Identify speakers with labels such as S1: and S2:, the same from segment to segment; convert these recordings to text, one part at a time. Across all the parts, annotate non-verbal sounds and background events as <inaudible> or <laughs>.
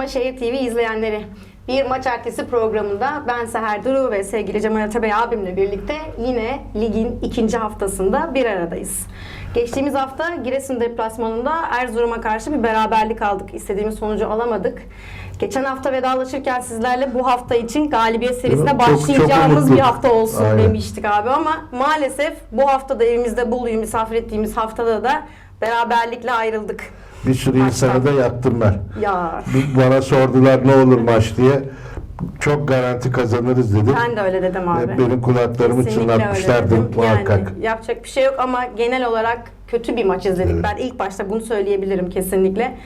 S1: Karma Şehir TV izleyenleri. Bir maç ertesi programında ben Seher Duru ve sevgili Cemal Atabey abimle birlikte yine ligin ikinci haftasında bir aradayız. Geçtiğimiz hafta Giresun deplasmanında Erzurum'a karşı bir beraberlik aldık. İstediğimiz sonucu alamadık. Geçen hafta vedalaşırken sizlerle bu hafta için galibiyet serisine
S2: Çok- çok
S1: başlayacağımız bir hafta olsun
S2: Aynen.
S1: demiştik abi ama maalesef bu hafta da evimizde Bolu'yu misafir ettiğimiz haftada da beraberlikle ayrıldık.
S2: Bir sürü
S1: Maçtan.
S2: insanı da yaktım ben.
S1: Ya
S2: Bana sordular ne olur maç diye. Çok garanti kazanırız dedim.
S1: ben de öyle dedim abi.
S2: Benim kulaklarımı
S1: Kesinlikle öyle
S2: çınlatmışlardı
S1: dedim.
S2: muhakkak.
S1: Yani yapacak bir şey yok ama genel olarak kötü bir maç izledik.
S2: Evet.
S1: Ben ilk başta bunu söyleyebilirim kesinlikle.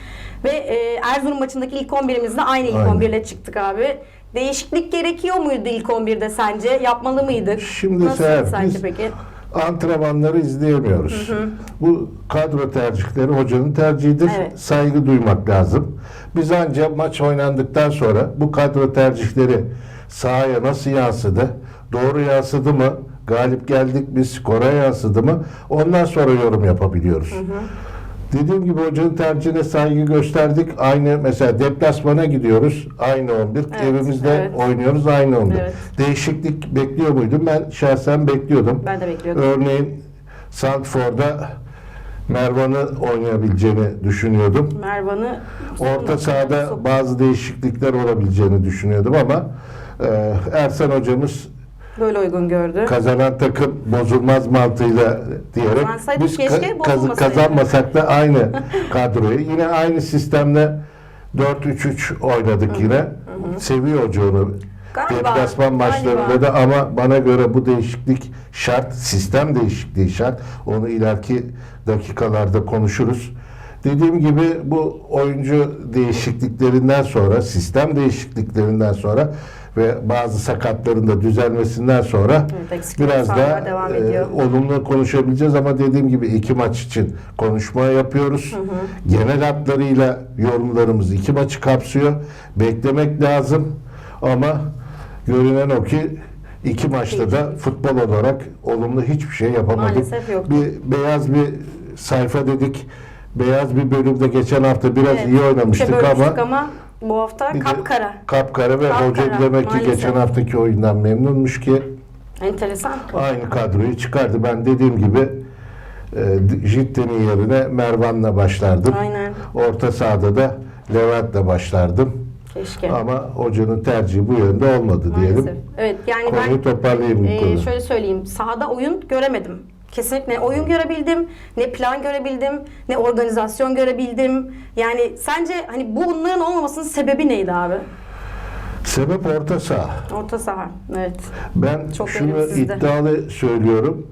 S1: Ve e, Erzurum maçındaki ilk 11'imizde aynı ilk
S2: Aynen.
S1: 11 ile çıktık abi. Değişiklik gerekiyor muydu ilk 11'de sence? Yapmalı mıydık?
S2: Şimdi
S1: Nasıl
S2: Seher,
S1: sence
S2: biz-
S1: peki?
S2: Antrenmanları izleyemiyoruz. Bu kadro tercihleri hocanın tercihidir.
S1: Evet.
S2: Saygı duymak lazım. Biz ancak maç oynandıktan sonra bu kadro tercihleri sahaya nasıl yansıdı? Doğru yansıdı mı? Galip geldik mi? Skora yansıdı mı? Ondan sonra yorum yapabiliyoruz. Dediğim gibi hocanın tercihine saygı gösterdik. Aynı mesela deplasmana gidiyoruz. Aynı 11.
S1: Evet,
S2: Evimizde
S1: evet.
S2: oynuyoruz aynı 11.
S1: Evet.
S2: Değişiklik bekliyor muydum? Ben şahsen bekliyordum.
S1: Ben de bekliyordum.
S2: Örneğin Sandford'da Mervan'ı oynayabileceğini düşünüyordum.
S1: Mervan'ı
S2: Orta sahada bazı değişiklikler olabileceğini düşünüyordum ama e, Ersan hocamız
S1: böyle uygun gördü.
S2: kazanan takım bozulmaz mantığıyla diyerek
S1: Kazansaydık
S2: biz
S1: keşke,
S2: ka- kaz-
S1: bozulmasaydı.
S2: kazanmasak da aynı <laughs> kadroyu yine aynı sistemle 4-3-3 oynadık yine. Seviyor hoca onu.
S1: Galiba,
S2: Deplasman maçlarında
S1: galiba.
S2: da ama bana göre bu değişiklik şart, sistem değişikliği şart. Onu ileriki dakikalarda konuşuruz. Dediğim gibi bu oyuncu değişikliklerinden sonra, sistem değişikliklerinden sonra ve bazı sakatların da düzelmesinden sonra
S1: eksikler
S2: biraz
S1: devam
S2: e, olumlu konuşabileceğiz ama dediğim gibi iki maç için konuşma yapıyoruz. Genel hatlarıyla yorumlarımız iki maçı kapsıyor. Beklemek lazım ama görünen o ki iki maçta da futbol olarak olumlu hiçbir şey yapamadık. Bir beyaz bir sayfa dedik. Beyaz bir bölümde geçen hafta biraz
S1: Evet,
S2: iyi oynamıştık ama
S1: ama bu hafta
S2: bir
S1: kapkara.
S2: kapkara ve
S1: Kapkara,
S2: hoca demek ki
S1: maalesef.
S2: geçen haftaki oyundan memnunmuş ki
S1: Enteresan.
S2: aynı kadroyu çıkardı. Ben dediğim gibi e, Jitten'in yerine Mervan'la başlardım.
S1: Aynen.
S2: Orta sahada da Levent'le başlardım.
S1: Keşke.
S2: Ama hocanın tercihi bu yönde olmadı diyelim.
S1: Maalesef. Evet yani
S2: Konuyu
S1: ben
S2: toparlayayım bu
S1: e, şöyle söyleyeyim. Sahada oyun göremedim. Kesinlikle ne oyun görebildim, ne plan görebildim, ne organizasyon görebildim. Yani sence hani bunların olmamasının sebebi neydi abi?
S2: Sebep orta saha.
S1: Orta saha. Evet.
S2: Ben
S1: Çok
S2: şunu iddialı söylüyorum.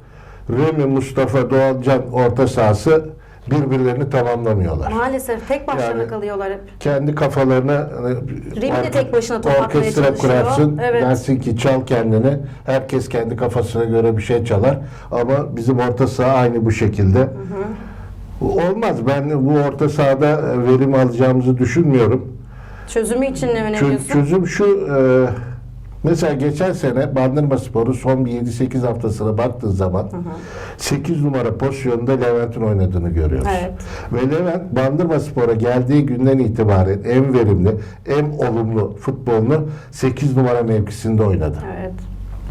S2: Remi, Mustafa, Doğancan orta sahası birbirlerini tamamlamıyorlar.
S1: Maalesef tek başlarına
S2: Yani-
S1: kalıyorlar hep.
S2: kendi kafalarına hani,
S1: Remi de tek başına top atmaya
S2: orkestra
S1: çalışıyor.
S2: kurarsın
S1: Evet.
S2: dersin ki çal kendini herkes kendi kafasına göre bir şey çalar ama bizim orta saha aynı bu şekilde olmaz ben bu orta sahada verim alacağımızı düşünmüyorum
S1: Çözümü için ne öneriyorsun?
S2: çözüm şu e, mesela geçen sene Bandırma Spor'un son bir 7-8 haftasına baktığın zaman 8 numara pozisyonunda Levent'in oynadığını görüyoruz.
S1: Evet.
S2: Ve Levent Bandırma Spor'a geldiği günden itibaren en verimli, en olumlu futbolunu 8 numara mevkisinde oynadı.
S1: Evet.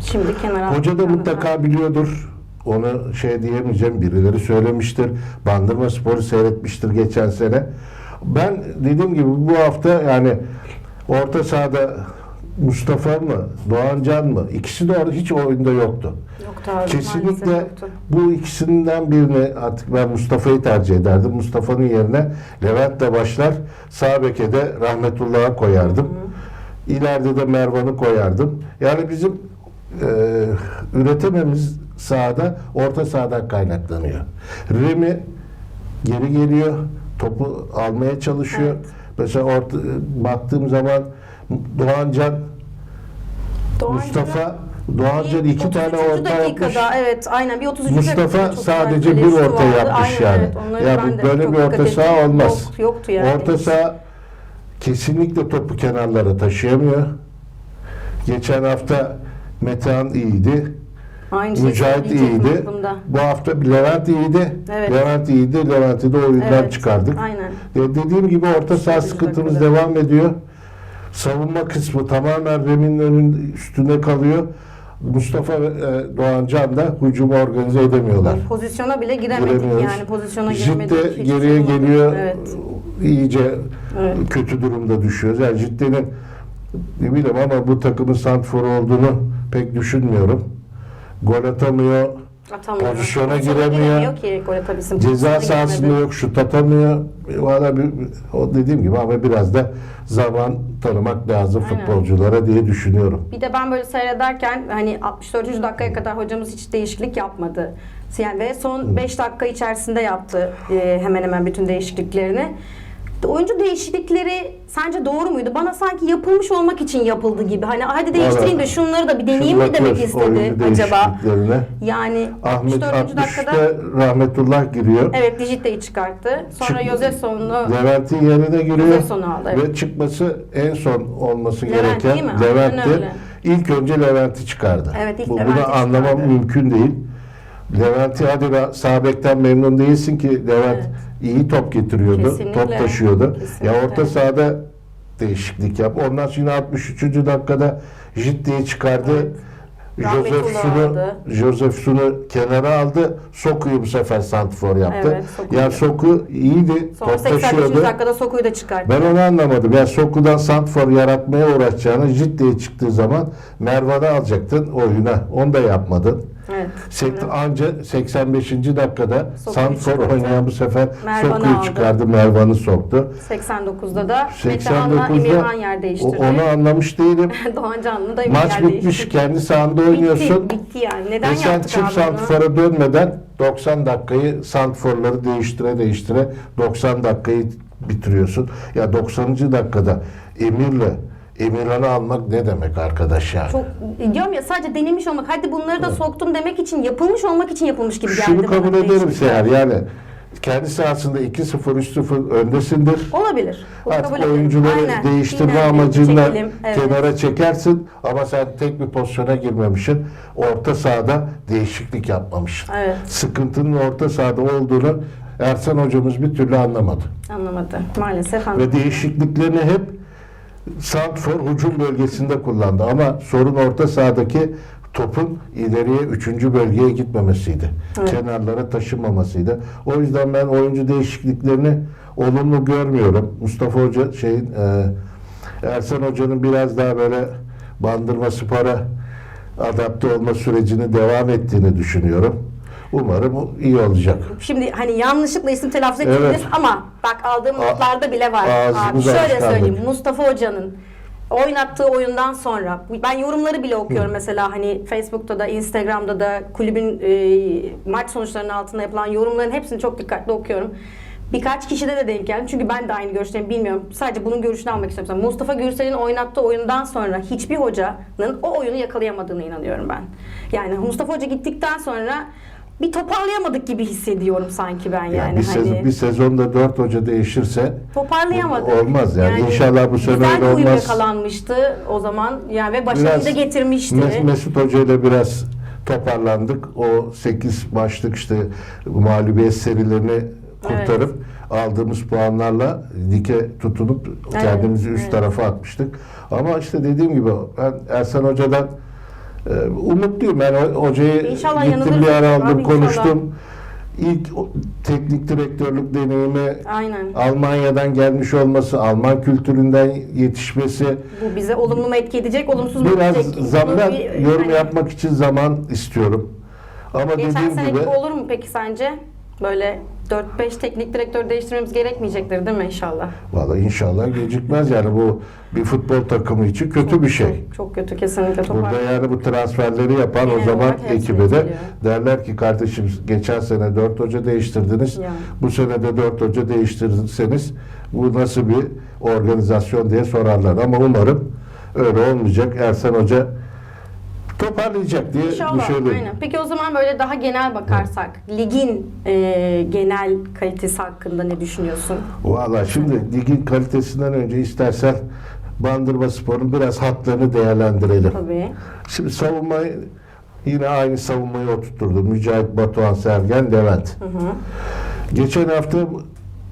S1: Şimdi kenara
S2: Hoca da mutlaka biliyordur. Onu şey diyemeyeceğim. Birileri söylemiştir. Bandırma Spor'u seyretmiştir geçen sene. Ben dediğim gibi bu hafta yani orta sahada Mustafa mı, Doğancan mı? İkisi de orada hiç oyunda yoktu.
S1: Yoktu abi.
S2: Kesinlikle
S1: yoktu.
S2: bu ikisinden birini artık ben Mustafa'yı tercih ederdim. Mustafa'nın yerine Levent'le başlar. Sağ beke de Rahmetullah'a koyardım. İleride de Mervan'ı koyardım. Yani bizim e, üretememiz sahada orta sahadan kaynaklanıyor. Remi geri geliyor. Topu almaya çalışıyor.
S1: Evet.
S2: Mesela orta, baktığım zaman Doğancan,
S1: Doğancan'a
S2: Mustafa Doğancan iki tane
S1: 33.
S2: orta
S1: dakikada evet aynen bir 33.
S2: Mustafa sadece bir orta
S1: vardı.
S2: yapmış
S1: Aynen,
S2: yani.
S1: evet,
S2: ya bu böyle bir orta saha olmaz.
S1: Yok, yoktu yani.
S2: Orta saha kesinlikle topu kenarlara taşıyamıyor. Geçen hafta Metehan iyiydi.
S1: Aynı şeyi
S2: Mücahit
S1: söyleyecektim
S2: iyiydi.
S1: aklımda.
S2: Bu hafta Levent iyiydi.
S1: Evet.
S2: Levent iyiydi. Levent'i de oyundan
S1: Evet,
S2: çıkardık.
S1: Aynen.
S2: Ya dediğim gibi orta saha sıkıntımız devam ediyor. Savunma kısmı tamamen Rem'in önün üstünde kalıyor. Mustafa e, Doğancan da hücumu organize edemiyorlar.
S1: Pozisyona bile giremedik
S2: Giremiyoruz.
S1: yani pozisyona giremedik.
S2: de
S1: hiçbir
S2: geriye
S1: olmadı.
S2: geliyor.
S1: Evet.
S2: İyice
S1: Evet.
S2: kötü durumda düşüyoruz. Yani Jit'te'nin ne bileyim ama bu takımın santforu olduğunu pek düşünmüyorum. Gol atamıyor.
S1: Atamıyor.
S2: Pozisyona giremiyor.
S1: ki gol atabilsin.
S2: Ceza sahasında yok, şut atamıyor. Valla bir, o dediğim gibi ama biraz da zaman tanımak lazım
S1: Aynen.
S2: futbolculara diye düşünüyorum.
S1: Bir de ben böyle seyrederken hani 64. dakikaya kadar hocamız hiç değişiklik yapmadı. Yani ve son 5 dakika içerisinde yaptı e, hemen hemen bütün değişikliklerini. Oyuncu değişiklikleri sence doğru muydu? Bana sanki yapılmış olmak için yapıldı gibi. Hani hadi değiştireyim de şunları da bir deneyeyim mi demek istedi acaba? Yani
S2: Ahmet
S1: 64. dakikada
S2: 60'ta rahmetullah giriyor.
S1: evet Dijitte'yi çıkarttı. Sonra Yosefson'u
S2: Levent'in yerine giriyor.
S1: Yosefson'u aldı. Evet.
S2: Ve çıkması en son olması
S1: Levent
S2: gereken Levent'ti. İlk önce Levent'i çıkardı.
S1: Evet, ilk
S2: Bu,
S1: Levent'i
S2: bunu anlamam
S1: çıkardı.
S2: mümkün değil. Levent'i hadi ra- sağ bekten memnun değilsin ki Levent
S1: Evet.
S2: iyi top getiriyordu.
S1: Kesinlikle.
S2: Top taşıyordu.
S1: Kesinlikle.
S2: Ya orta sahada değişiklik yap. Ondan sonra 63. dakikada Jitti'yi çıkardı.
S1: Evet.
S2: Joseph Sun'u. Joseph Sun'u kenara aldı. Soku'yu bu sefer santfor yaptı.
S1: Evet, Soku'yu.
S2: ya Soku iyiydi.
S1: Sonra
S2: top
S1: 85.
S2: taşıyordu.
S1: dakikada Soku'yu da çıkarttı.
S2: Ben onu anlamadım. Ya Soku'dan santfor yaratmaya uğraşacağını Jitti'ye çıktığı zaman Mervan'ı alacaktın oyuna. Onu da yapmadın.
S1: Evet.
S2: Sekt anca 85. dakikada
S1: çıkarttı.
S2: oynayan bu sefer
S1: Mervan'ı
S2: Soku'yu
S1: aldı.
S2: çıkardı. Mervan'ı soktu.
S1: 89'da da Mete Han'la
S2: 89'da
S1: Emirhan yer
S2: o-
S1: değiştirdi.
S2: onu anlamış değilim. <laughs>
S1: Doğan Canlı da
S2: Maç
S1: yer
S2: bitmiş.
S1: değiştirdi.
S2: Kendi sahanda oynuyorsun.
S1: Bitti, bitti yani. Neden
S2: Ve sen
S1: yaptık
S2: çift
S1: abi onu?
S2: santfora dönmeden 90 dakikayı santforları değiştire değiştire 90 dakikayı bitiriyorsun. Ya 90. dakikada Emir'le Emirhan'ı almak ne demek arkadaş ya?
S1: Çok diyorum ya sadece denemiş olmak. Hadi bunları da soktum demek için yapılmış olmak için yapılmış gibi geldi
S2: Şunu kabul ederim
S1: değişiklikler.
S2: Seher yani kendi sahasında 2-0 3-0 öndesindir.
S1: Olabilir. Bunu
S2: Artık oyuncuları
S1: Aynen.
S2: değiştirme
S1: Dinlendim,
S2: amacıyla
S1: çekelim. Evet.
S2: kenara çekersin ama sen tek bir pozisyona girmemişsin. Orta sahada değişiklik yapmamışsın.
S1: Evet.
S2: Sıkıntının orta sahada olduğunu Ersan hocamız bir türlü anlamadı.
S1: Anlamadı. Maalesef anlamadı.
S2: Ve değişikliklerini hep Santfor hücum bölgesinde kullandı. Ama sorun orta sahadaki topun ileriye üçüncü bölgeye gitmemesiydi.
S1: Evet.
S2: Kenarlara taşınmamasıydı. O yüzden ben oyuncu değişikliklerini olumlu görmüyorum. Mustafa Hoca şeyin e, Ersan Hoca'nın biraz daha böyle bandırma spora adapte olma sürecini devam ettiğini düşünüyorum. Umarım iyi olacak.
S1: Şimdi hani yanlışlıkla isim telaffuz ettiğimiz
S2: Evet.
S1: ama bak aldığım
S2: A-
S1: notlarda bile var. Abi şöyle söyleyeyim. Mustafa Hoca'nın oynattığı oyundan sonra ben yorumları bile okuyorum mesela hani Facebook'ta da Instagram'da da kulübün e, maç sonuçlarının altında yapılan yorumların hepsini çok dikkatli okuyorum. Birkaç kişide de denk geldim. Çünkü ben de aynı görüşteyim bilmiyorum. Sadece bunun görüşünü almak istiyorum. Mesela Mustafa Gürsel'in oynattığı oyundan sonra hiçbir hocanın o oyunu yakalayamadığını inanıyorum ben. Yani Mustafa Hoca gittikten sonra bir toparlayamadık gibi hissediyorum sanki ben yani.
S2: Yani bir,
S1: hani
S2: sezon, bir sezonda dört hoca değişirse
S1: toparlayamadık.
S2: Olmaz yani. İnşallah bu sene
S1: güzel
S2: öyle
S1: uyum
S2: olmaz.
S1: yakalanmıştı o zaman. Yani ve başarıyı da getirmişti.
S2: Mes- Mesut Hoca ile biraz toparlandık. O 8 maçlık işte mağlubiyet serilerini kurtarıp aldığımız puanlarla dike tutunup
S1: Evet,
S2: kendimizi üst
S1: evet.
S2: tarafa atmıştık. Ama işte dediğim gibi ben Ersan Hoca'dan umutluyum. Ben hocayı
S1: İnşallah
S2: gittim bir ara aldım
S1: Abi inşallah.
S2: konuştum. İlk teknik direktörlük deneyimi
S1: Aynen.
S2: Almanya'dan gelmiş olması, Alman kültüründen yetişmesi,
S1: Bu bize olumlu mu etki edecek, olumsuz mu
S2: biraz
S1: edecek?
S2: zaman
S1: bir-
S2: yorum
S1: hani
S2: yapmak için zaman istiyorum. Ama
S1: Geçen
S2: dediğim
S1: seneki
S2: gibi
S1: olur mu peki sence? Böyle 4-5 teknik direktör değiştirmemiz gerekmeyecektir değil mi inşallah?
S2: valla inşallah gecikmez yani bu bir futbol takımı için kötü bir şey.
S1: Çok, çok kötü kesinlikle
S2: Burada
S1: topar.
S2: yani bu transferleri yapan o
S1: Genel
S2: zaman
S1: olarak hepsini
S2: ekibe de derler ki kardeşim geçen sene dört hoca değiştirdiniz.
S1: Yani.
S2: Bu sene de dört hoca değiştirirseniz bu nasıl bir organizasyon diye sorarlar. Ama umarım öyle olmayacak. Ersen Hoca toparlayacak diye
S1: İnşallah.
S2: düşünüyorum.
S1: Aynen. Peki o zaman böyle daha genel bakarsak ligin e, genel kalitesi hakkında ne düşünüyorsun?
S2: Valla şimdi ligin kalitesinden önce istersen Bandırma Spor'un biraz hatlarını değerlendirelim.
S1: Tabii.
S2: Şimdi savunma Yine aynı savunmayı oturtturdu. Mücahit Batuhan Sergen Levent. Geçen hafta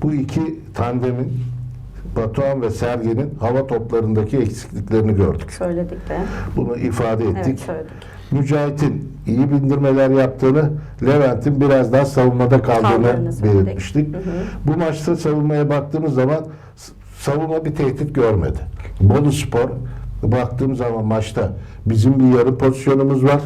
S2: bu iki tandemin Batuhan ve Sergen'in hava toplarındaki eksikliklerini gördük.
S1: Söyledik de.
S2: Bunu ifade ettik.
S1: Evet söyledik.
S2: Mücahit'in iyi bindirmeler yaptığını, Levent'in biraz daha savunmada kaldığını
S1: Kaldığını söyledik.
S2: belirtmiştik. Bu maçta savunmaya baktığımız zaman savunma bir tehdit görmedi. Bolu Spor baktığım zaman maçta bizim bir yarı pozisyonumuz var.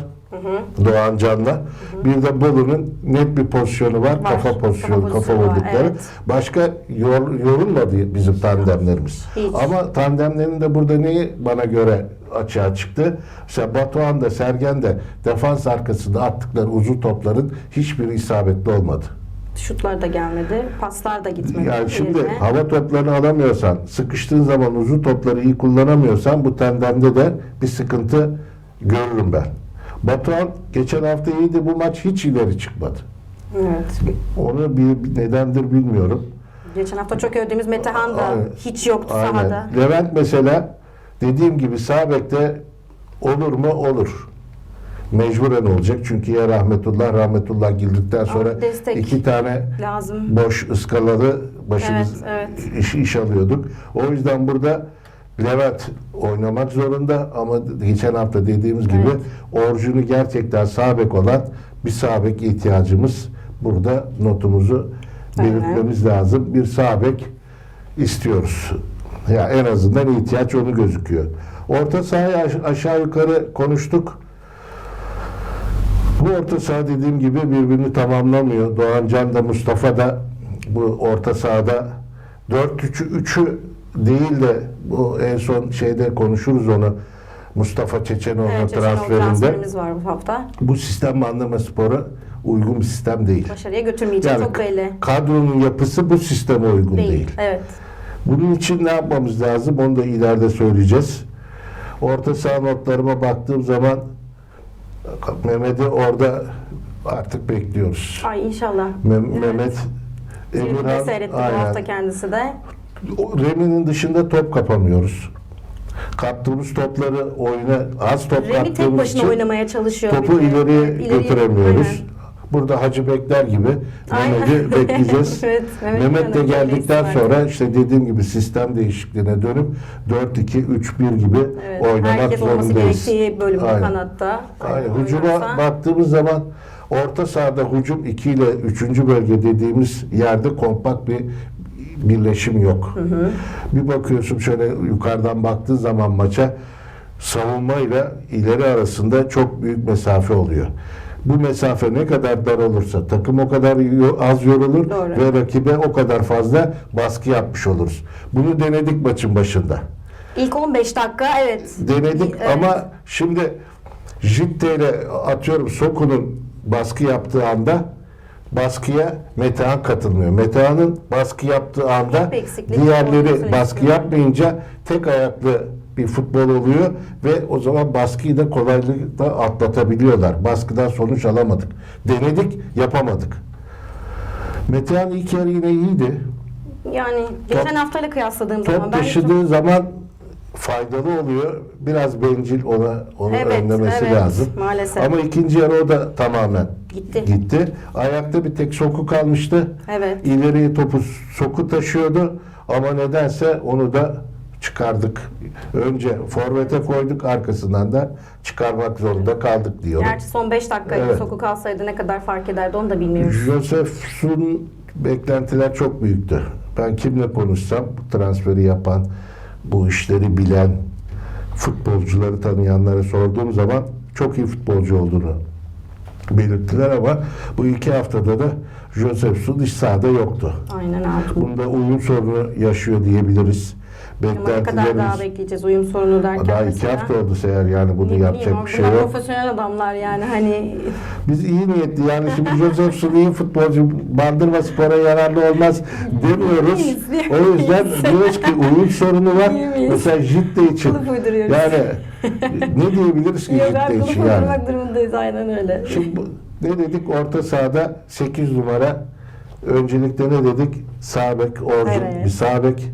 S2: Doğan Can'la. Bir de Bolu'nun net bir pozisyonu var.
S1: Var.
S2: Kafa pozisyonu,
S1: Kafa
S2: kafa, vurdukları.
S1: evet.
S2: Başka yor, yorulmadı bizim tandemlerimiz.
S1: Hiç.
S2: Ama tandemlerin de burada neyi bana göre açığa çıktı? Mesela Batuhan da Sergen de defans arkasında attıkları uzun topların hiçbiri isabetli olmadı.
S1: Şutlar da gelmedi. Paslar da gitmedi.
S2: Yani şimdi
S1: yerine.
S2: hava toplarını alamıyorsan, sıkıştığın zaman uzun topları iyi kullanamıyorsan bu tandemde de bir sıkıntı görürüm ben. Batuhan geçen hafta iyiydi bu maç hiç ileri çıkmadı.
S1: Evet.
S2: Onu bir, nedendir bilmiyorum.
S1: Geçen hafta çok övdüğümüz Metehan da
S2: Aynen.
S1: hiç yoktu
S2: Aynen.
S1: sahada.
S2: Levent mesela dediğim gibi sağ bekte olur mu? Olur. Mecburen olacak. çünkü ya rahmetullah rahmetullah girdikten sonra
S1: destek.
S2: iki tane
S1: Lazım.
S2: boş ıskalalı başımız
S1: Evet,
S2: iş, iş alıyorduk. O yüzden burada Levent oynamak zorunda ama geçen hafta dediğimiz gibi orijini gerçekten sağ bek olan bir sağ bek ihtiyacımız burada notumuzu belirtmemiz lazım. Bir sağ bek istiyoruz. Ya en azından ihtiyaç onu gözüküyor. Orta sahayı aş- aşağı yukarı konuştuk. Bu orta saha dediğim gibi birbirini tamamlamıyor. Doğan Can da Mustafa da bu orta sahada 4-3'ü 3'ü değil de bu en son şeyde konuşuruz onu. Mustafa Çečenoğlu
S1: Evet,
S2: transferinde
S1: var bu hafta.
S2: bu sistem Bandırma Spor'a uygun bir sistem değil.
S1: Başarıya götürmeyecek
S2: Yani
S1: çok belli.
S2: kadronun yapısı bu sisteme uygun
S1: Değil.
S2: değil.
S1: Evet.
S2: Bunun için ne yapmamız lazım? Onu da ileride söyleyeceğiz. Orta saha notlarıma baktığım zaman Mehmet'i orada artık bekliyoruz.
S1: Ay inşallah.
S2: Me-
S1: Evet.
S2: Mehmet
S1: Tribünde seyretti bu
S2: aynen.
S1: hafta kendisi de.
S2: Remi'nin dışında top kapamıyoruz. Kaptığımız topları oyuna az top
S1: Remi tek
S2: kaptığımız
S1: başına
S2: için
S1: oynamaya çalışıyor.
S2: topu
S1: bir de.
S2: ileriye
S1: Evet,
S2: götüremiyoruz.
S1: Aynen.
S2: Burada Hacı Bekler gibi
S1: Aynen.
S2: Mehmet'i <laughs> bekleyeceğiz.
S1: evet, Mehmet,
S2: Mehmet de geldikten sonra işte dediğim gibi sistem değişikliğine dönüp 4-2-3-1 gibi
S1: Evet,
S2: oynamak
S1: herkes olması
S2: zorundayız.
S1: gerektiği bölümde
S2: Aynen.
S1: kanatta.
S2: Aynen.
S1: oynarsa-
S2: Hücuma baktığımız zaman orta sahada hücum 2 ile 3. bölge dediğimiz yerde kompakt bir birleşim yok. Bir bakıyorsun şöyle yukarıdan baktığın zaman maça savunmayla ileri arasında çok büyük mesafe oluyor. Bu mesafe ne kadar dar olursa takım o kadar az yorulur
S1: Doğru.
S2: ve rakibe o kadar fazla baskı yapmış oluruz. Bunu denedik maçın başında.
S1: İlk 15 dakika evet.
S2: Denedik
S1: Evet.
S2: ama şimdi Jitte ile atıyorum Soku'nun baskı yaptığı anda baskıya Metehan katılmıyor. Metehan'ın baskı yaptığı anda diğerleri baskı yapmayınca tek ayaklı bir futbol oluyor ve o zaman baskıyı da kolaylıkla atlatabiliyorlar. Baskıdan sonuç alamadık. Denedik, yapamadık. Metehan ilk yarı yine iyiydi.
S1: Yani geçen
S2: Top-
S1: haftayla kıyasladığım zaman
S2: Top taşıdığı zaman faydalı oluyor. Biraz bencil ona onu
S1: Evet,
S2: önlemesi
S1: evet,
S2: lazım.
S1: maalesef.
S2: Ama ikinci yarı o da tamamen
S1: Gitti.
S2: gitti. Ayakta bir tek soku kalmıştı.
S1: Evet.
S2: İleriye topu soku taşıyordu ama nedense onu da çıkardık. Önce forvete koyduk arkasından da çıkarmak zorunda kaldık diyorum.
S1: Gerçi son 5 dakikaydı.
S2: Evet.
S1: Sokuk alsaydı ne kadar fark ederdi onu da bilmiyoruz.
S2: Josefs'un beklentiler çok büyüktü. Ben kimle konuşsam transferi yapan, bu işleri bilen, futbolcuları tanıyanlara sorduğum zaman çok iyi futbolcu olduğunu belirttiler ama bu iki haftada da Josefs'un iş sahada yoktu.
S1: Aynen abi.
S2: Bunda uyum sorunu yaşıyor diyebiliriz.
S1: Ama ne kadar daha
S2: Beklentilerimiz
S1: bekleyeceğiz uyum sorunu derken
S2: daha iki
S1: mesela.
S2: hafta oldu seher yani bunu
S1: Ne bileyim
S2: yapacak
S1: abi,
S2: bir şey yok.
S1: profesyonel adamlar yani hani
S2: Biz iyi niyetli yani şimdi Josefs'un iyi futbolcu Bandırma Spor'a yararlı olmaz demiyoruz. O yüzden diyoruz ki uyum sorunu var. Mesela Jitte için. Yani ne diyebiliriz ki Jitte için yani.
S1: durumundayız aynen öyle.
S2: Şimdi bu- ne dedik orta sahada 8 numara öncelikle ne dedik? Sağ bek Orçun
S1: Evet.
S2: bir sağ bek.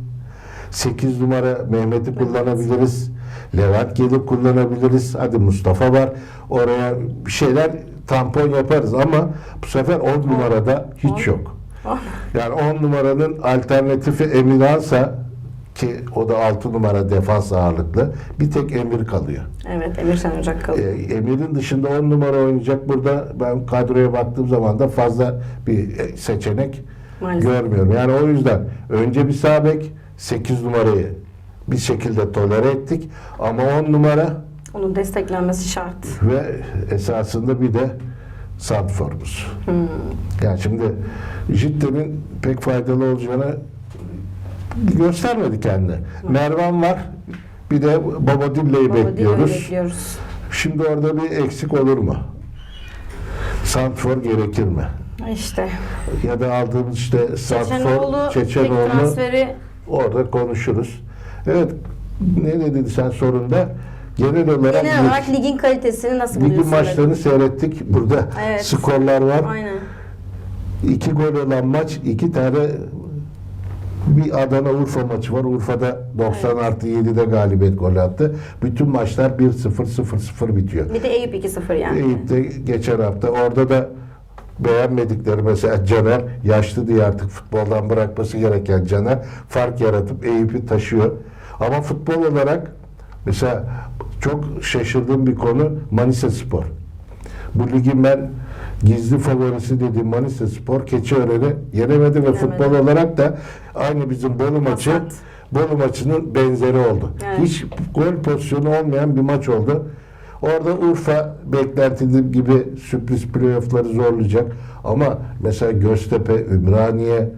S2: 8 numara Mehmet'i kullanabiliriz. Levent gelir kullanabiliriz. Hadi Mustafa var. Oraya bir şeyler tampon yaparız ama bu sefer 10 numarada hiç yok. Yani 10 numaranın alternatifi Emirhan'sa ki o da 6 numara defans ağırlıklı bir tek Emir kalıyor.
S1: Evet Emir Ocak
S2: Ee,
S1: kalıyor.
S2: Emir'in dışında 10 numara oynayacak burada ben kadroya baktığım zaman da fazla bir e, seçenek
S1: Maalesef.
S2: görmüyorum. Yani o yüzden önce bir sağ bek 8 numarayı bir şekilde tolere ettik ama 10 numara
S1: Onun desteklenmesi şart.
S2: ve esasında bir de Sandfor'umuz. Yani şimdi Jitte'nin pek faydalı olacağını göstermedi kendine. Mervan var. Bir de
S1: Baba mi?
S2: bekliyoruz.
S1: bekliyoruz.
S2: Şimdi orada bir eksik olur mu? Santfor gerekir mi?
S1: İşte
S2: Ya da aldığımız işte Santfor,
S1: Çeçenoğlu
S2: Çeçenoğlu
S1: transferi
S2: orada konuşuruz. Evet ne dedin sen sorunda? Genel olarak,
S1: genel olarak ligin kalitesini nasıl
S2: ligin
S1: buluyorsun?
S2: maçlarını seyrettik. Burada
S1: Evet.
S2: skorlar var.
S1: Aynen.
S2: İki gol olan maç, iki tane bir Adana Urfa maçı var. Urfa'da 90 artı 7'de galibiyet golü attı. Bütün maçlar 1-0 0-0 bitiyor.
S1: Bir de Eyüp 2-0 yani.
S2: Eyüp'te geçen hafta orada da beğenmedikleri mesela Caner yaşlı diye artık futboldan bırakması gereken Caner fark yaratıp Eyüp'ü taşıyor. Ama futbol olarak mesela çok şaşırdığım bir konu Manisa Spor. Bu ligin ben gizli favorisi dediğim Manisa Spor Keçiören'i yenemedi ve futbol olarak da aynı bizim Bolu maçı. Bolu maçının benzeri oldu.
S1: Evet.
S2: Hiç gol pozisyonu olmayan bir maç oldu. Orada Urfa beklentili gibi sürpriz playoff'ları zorlayacak. Ama mesela Göztepe, Ümraniye,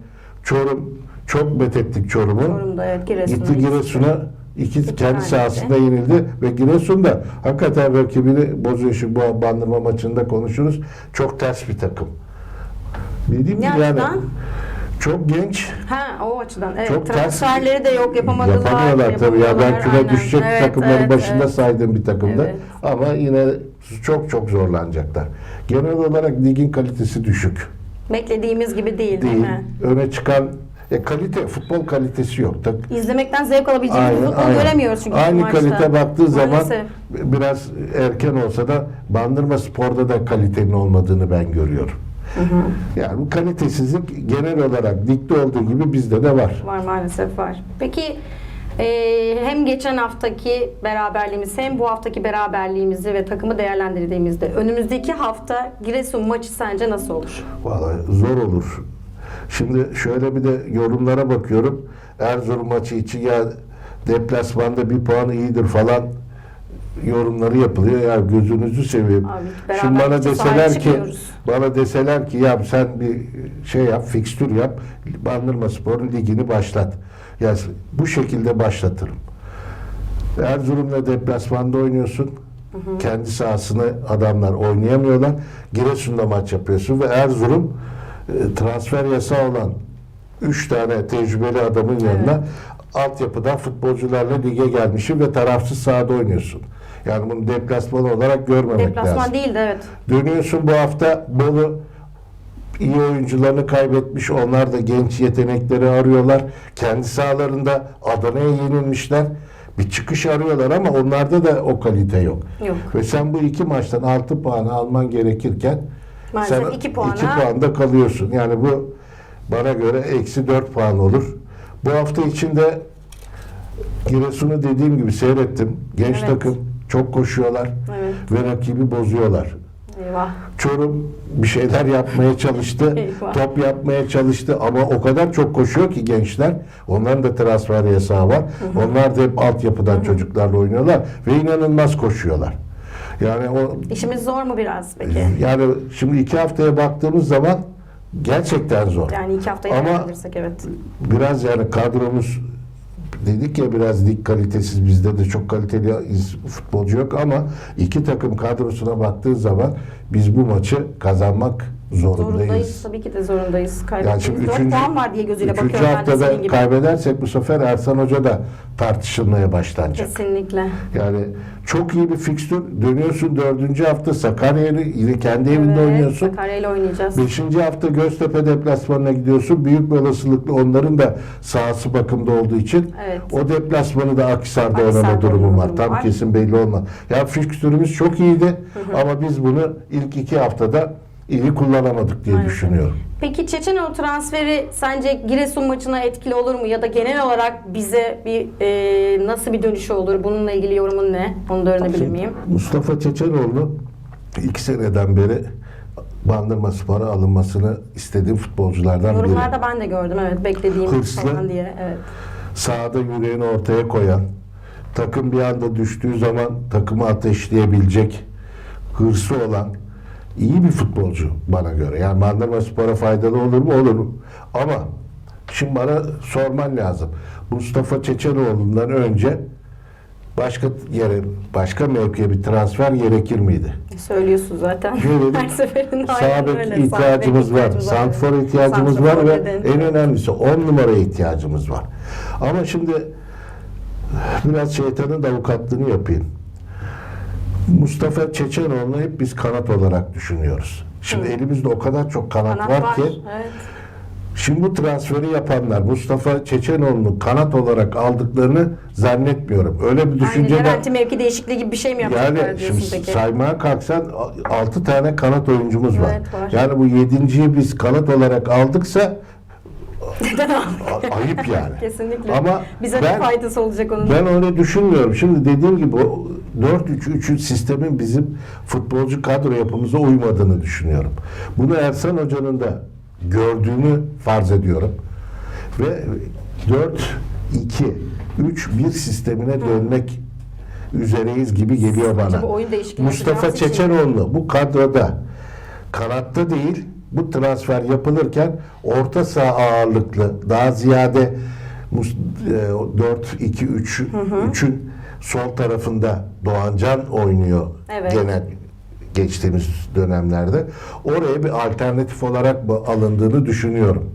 S2: Çorum çok methettik Çorum'u.
S1: Çorum'da evet Giresun'a.
S2: Gitti Giresun'a iki kendi
S1: tane
S2: sahasında yenildi ve Giresun da hakikaten rakibini bozuyor. Şu bu bandırma maçında konuşuruz. Çok ters bir takım. Dediğim gibi yani? Çok genç,
S1: Ha o açıdan. Evet.
S2: Çok ters-
S1: transferleri de yok yapamadılar.
S2: Yapamıyorlar tabii ya. Ben küme
S1: aynen.
S2: düşecek
S1: Evet,
S2: takımların
S1: evet,
S2: başında
S1: evet.
S2: saydığım bir takımda.
S1: Evet.
S2: Ama yine çok çok zorlanacaklar. Genel olarak ligin kalitesi düşük.
S1: Beklediğimiz gibi değil değil,
S2: Değil.
S1: mi?
S2: Öne çıkan e, kalite, futbol kalitesi yok. Tak,
S1: İzlemekten zevk alabileceğimiz
S2: Aynen,
S1: futbol
S2: aynen.
S1: göremiyoruz çünkü
S2: Aynı
S1: maçta.
S2: kalite baktığı zaman
S1: Maalesef.
S2: biraz erken olsa da Bandırma Spor'da da kalitenin olmadığını ben görüyorum. Yani bu kalitesizlik genel olarak ligde olduğu gibi bizde de var.
S1: Var maalesef var. Peki e, hem geçen haftaki beraberliğimiz hem bu haftaki beraberliğimizi ve takımı değerlendirdiğimizde önümüzdeki hafta Giresun maçı sence nasıl olur?
S2: Vallahi zor olur. Şimdi şöyle bir de yorumlara bakıyorum. Erzurum maçı için ya deplasmanda bir puan iyidir falan yorumları yapılıyor. Ya gözünüzü seveyim.
S1: Abi,
S2: Şimdi bana deseler ki bana deseler ki ya sen bir şey yap, fikstür yap. Bandırma Spor'un ligini başlat. Ya bu şekilde başlatırım. Erzurum'la deplasmanda oynuyorsun. Kendi sahasını adamlar oynayamıyorlar. Giresun'da maç yapıyorsun ve Erzurum e, transfer yasağı olan 3 tane tecrübeli adamın yanına altyapıdan futbolcularla lige gelmişsin ve tarafsız sahada oynuyorsun. Yani bunu deplasman olarak görmemek
S1: Deplasman
S2: lazım.
S1: değil de evet.
S2: Dönüyorsun bu hafta Bolu iyi oyuncularını kaybetmiş. Onlar da genç yetenekleri arıyorlar. Kendi sahalarında Adana'ya yenilmişler. Bir çıkış arıyorlar ama onlarda da o kalite yok.
S1: Yok.
S2: Ve sen bu iki maçtan 6 puanı alman gerekirken
S1: Maalesef
S2: sen
S1: iki puana-
S2: iki puanda kalıyorsun. Yani bu bana göre eksi 4 puan olur. Bu hafta içinde Giresun'u dediğim gibi seyrettim. Genç
S1: Evet.
S2: takım çok koşuyorlar
S1: Evet.
S2: ve rakibi bozuyorlar.
S1: Eyvah.
S2: Çorum bir şeyler yapmaya çalıştı.
S1: Eyvah.
S2: top yapmaya çalıştı ama o kadar çok koşuyor ki gençler. Onların da transfer yasağı var. Onlar da hep altyapıdan çocuklarla oynuyorlar ve inanılmaz koşuyorlar. Yani o
S1: İşimiz zor mu biraz peki?
S2: yani şimdi iki haftaya baktığımız zaman gerçekten zor.
S1: Yani iki haftayı
S2: Ama-
S1: evet.
S2: Biraz yani kadromuz dedik ya biraz lig kalitesiz bizde de çok kaliteli futbolcu yok ama iki takım kadrosuna baktığın zaman biz bu maçı kazanmak zorundayız.
S1: Zorundayız. Tabii ki de zorundayız. Kaybettiğimiz
S2: Yani şimdi
S1: 4
S2: üçüncü,
S1: puan var diye gözüyle
S2: üçüncü
S1: bakıyorum ben senin
S2: haftada
S1: gibi.
S2: kaybedersek bu sefer Ersan Hoca da tartışılmaya başlanacak.
S1: Kesinlikle.
S2: Yani çok iyi bir fikstür. Dönüyorsun dördüncü hafta Sakarya'yı yine kendi evinde
S1: Evet,
S2: oynuyorsun.
S1: Sakarya ile oynayacağız.
S2: Beşinci hafta Göztepe deplasmanına gidiyorsun. Büyük bir olasılıkla onların da sahası bakımda olduğu için
S1: Evet.
S2: o deplasmanı da Akhisar'da
S1: Akhisar'da
S2: oynama durumu var. Tam
S1: var.
S2: kesin belli olmaz. Ya fikstürümüz çok iyiydi ama biz bunu ilk iki haftada iyi kullanamadık diye
S1: Maalesef.
S2: düşünüyorum.
S1: Peki Çeçenov transferi sence Giresun maçına etkili olur mu? Ya da genel olarak bize bir e, nasıl bir dönüşü olur? Bununla ilgili yorumun ne? Onu da öğrenebilir miyim?
S2: Mustafa Çeçenoğlu iki seneden beri Bandırma Spor'a alınmasını istediğim futbolculardan biri.
S1: Yorumlarda ben de gördüm evet beklediğim
S2: Hırslı.
S1: falan diye. Evet.
S2: sahada yüreğini ortaya koyan, takım bir anda düştüğü zaman takımı ateşleyebilecek, hırsı olan iyi bir futbolcu bana göre. Yani Bandırma Spor'a faydalı olur mu? Olur. Ama şimdi bana sorman lazım. Mustafa Çeçenoğlu'ndan önce başka yere, başka mevkiye bir transfer gerekir miydi?
S1: Söylüyorsun zaten.
S2: Şöyle <laughs>
S1: Her seferinde
S2: bek
S1: öyle.
S2: ihtiyacımız
S1: Sağ
S2: var.
S1: bek
S2: Santfor ihtiyacımız var ve
S1: dedin.
S2: en önemlisi 10 numaraya ihtiyacımız var. Ama şimdi biraz şeytanın avukatlığını yapayım. Mustafa Çeçenoğlu'nu hep biz kanat olarak düşünüyoruz. Şimdi elimizde o kadar çok kanat,
S1: Kanat
S2: var,
S1: var.
S2: ki
S1: Evet.
S2: şimdi bu transferi yapanlar Mustafa Çeçenoğlu'nu kanat olarak aldıklarını zannetmiyorum. Öyle bir
S1: Aynen
S2: düşünce de
S1: Levent'in mevki değişikliği gibi bir şey mi yapacaklar
S2: yani
S1: diyorsun
S2: şimdi
S1: peki?
S2: saymaya kalksan 6 tane kanat oyuncumuz var.
S1: Evet, var.
S2: Yani bu yedinciyi biz kanat olarak aldıksa
S1: Neden abi?
S2: a- ayıp yani. <laughs>
S1: Kesinlikle.
S2: Ama
S1: Bize
S2: ben,
S1: de faydası olacak onun.
S2: ben öyle düşünmüyorum. Şimdi dediğim gibi o 4-3-3 sistemin bizim futbolcu kadro yapımıza uymadığını düşünüyorum. Bunu Ersan Hoca'nın da gördüğünü farz ediyorum. Ve 4-2-3-1 sistemine dönmek üzereyiz gibi geliyor bana. Mustafa Çeçenoğlu bu kadroda kanatta değil bu transfer yapılırken orta saha ağırlıklı daha ziyade mus- e, 4-2-3 3'ün sol tarafında Doğancan oynuyor
S1: Evet.
S2: genel geçtiğimiz dönemlerde. Oraya bir alternatif olarak alındığını düşünüyorum.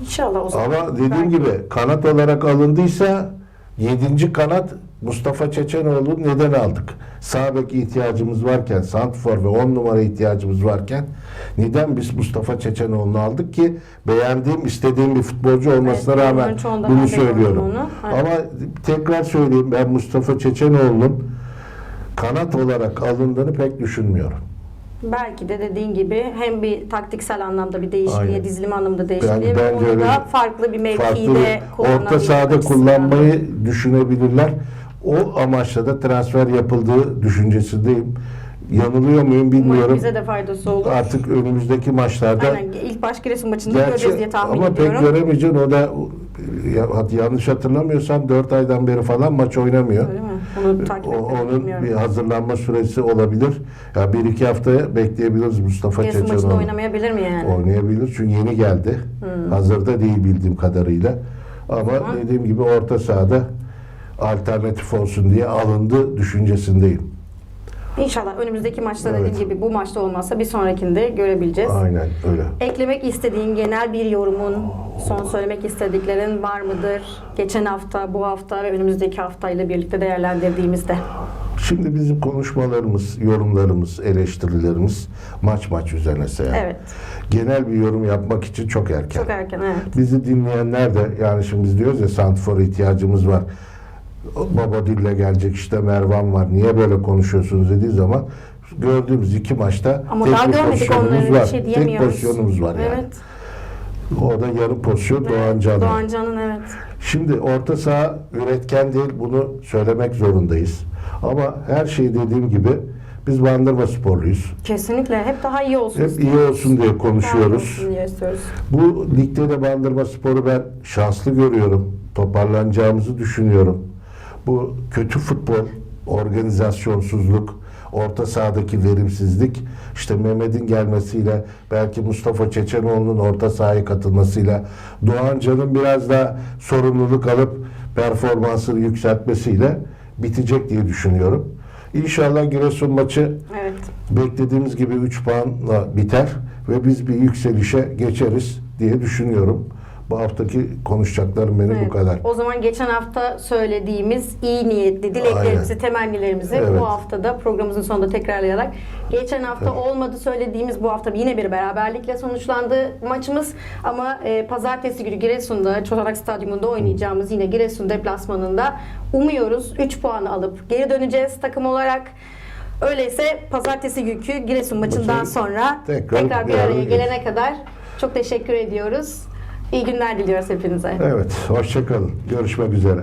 S1: İnşallah o zaman.
S2: Ama dediğim
S1: Belki.
S2: gibi kanat olarak alındıysa 7. kanat Mustafa Çeçenoğlu neden aldık? Sağ bek ihtiyacımız varken, santfor ve 10 numara ihtiyacımız varken neden biz Mustafa Çeçenoğlu'nu aldık ki beğendiğim, istediğim bir futbolcu olmasına
S1: Evet,
S2: rağmen bunu söylüyorum. Ama tekrar söyleyeyim ben Mustafa Çeçenoğlu'nun kanat olarak alındığını pek düşünmüyorum.
S1: Belki de dediğin gibi hem bir taktiksel anlamda bir değişikliğe,
S2: Aynen.
S1: dizilim anlamda değişikliğe
S2: Ben-
S1: ve onu da farklı bir mevkide
S2: farklı orta sahada kullanmayı düşünebilirler. O amaçla da transfer yapıldığı düşüncesindeyim. Yanılıyor muyum
S1: Umarım
S2: bilmiyorum.
S1: bize de faydası olur.
S2: Artık önümüzdeki maçlarda
S1: Aynen ilk baş Giresun maçında göreceğiz diye tahmin
S2: ama
S1: ediyorum.
S2: pek göremeyeceksin. O da ya- yanlış hatırlamıyorsam 4 aydan beri falan maç oynamıyor.
S1: Öyle mi? Onu takip
S2: O, onun
S1: bilmiyorum.
S2: bir hazırlanma süresi olabilir. Ya bir iki haftaya bekleyebiliriz Mustafa
S1: Giresun maçında
S2: Çeçenoğlu.
S1: oynamayabilir mi yani?
S2: Oynayabilir çünkü yeni geldi.
S1: Hmm.
S2: Hazırda değil bildiğim kadarıyla. Ama
S1: Tamam.
S2: dediğim gibi orta sahada alternatif olsun diye alındı düşüncesindeyim.
S1: İnşallah önümüzdeki maçta
S2: Evet.
S1: dediğim gibi bu maçta olmazsa bir sonrakinde görebileceğiz.
S2: Aynen öyle.
S1: Eklemek istediğin genel bir yorumun, son söylemek istediklerin var mıdır? Geçen hafta, bu hafta ve önümüzdeki haftayla birlikte değerlendirdiğimizde.
S2: Şimdi bizim konuşmalarımız, yorumlarımız, eleştirilerimiz maç maç üzerine seyahat.
S1: Evet.
S2: Genel bir yorum yapmak için çok erken.
S1: Çok erken evet.
S2: Bizi dinleyenler de yani şimdi biz diyoruz ya Santfor'a ihtiyacımız var. Baba Dille gelecek işte Mervan var. Niye böyle konuşuyorsunuz dediği zaman gördüğümüz iki maçta
S1: Ama
S2: tek
S1: daha
S2: bir
S1: görmedik
S2: pozisyonumuz
S1: onları
S2: var.
S1: bir şey
S2: tek
S1: diyemiyoruz.
S2: pozisyonumuz var yani.
S1: Evet.
S2: O da yarım pozisyon Doğan Can'ın.
S1: Doğancan'ın evet.
S2: Şimdi orta saha üretken değil bunu söylemek zorundayız. Ama her şey dediğim gibi biz Bandırma sporluyuz.
S1: Kesinlikle hep daha iyi olsun.
S2: Hep iyi olsun diye
S1: Daha iyi
S2: konuşuyoruz.
S1: olsun diye istiyoruz.
S2: Bu ligde de Bandırma Spor'u ben şanslı görüyorum. Toparlanacağımızı düşünüyorum. Bu kötü futbol, organizasyonsuzluk, orta sahadaki verimsizlik, işte Mehmet'in gelmesiyle, belki Mustafa Çeçenoğlu'nun orta sahaya katılmasıyla, Doğan Can'ın biraz daha sorumluluk alıp performansını yükseltmesiyle bitecek diye düşünüyorum. İnşallah Giresun maçı
S1: Evet.
S2: beklediğimiz gibi 3 puanla biter ve biz bir yükselişe geçeriz diye düşünüyorum. Bu haftaki konuşacaklarım benim
S1: Evet.
S2: bu kadar.
S1: O zaman geçen hafta söylediğimiz iyi niyetli dileklerimizi,
S2: Aynen.
S1: temennilerimizi
S2: Evet.
S1: bu haftada programımızın sonunda tekrarlayarak geçen hafta olmadı söylediğimiz bu hafta yine bir beraberlikle sonuçlandı maçımız ama e, pazartesi günü Giresun'da Çotanak Stadyumunda oynayacağımız yine Giresun deplasmanında umuyoruz 3 puanı alıp geri döneceğiz takım olarak. Öyleyse pazartesi günkü Giresun maçından
S2: Maçı
S1: sonra
S2: tekrar
S1: tekrar, bir
S2: araya
S1: gelene kadar çok teşekkür ediyoruz. İyi günler diliyoruz hepinize.
S2: Evet, hoşçakalın. Görüşmek üzere.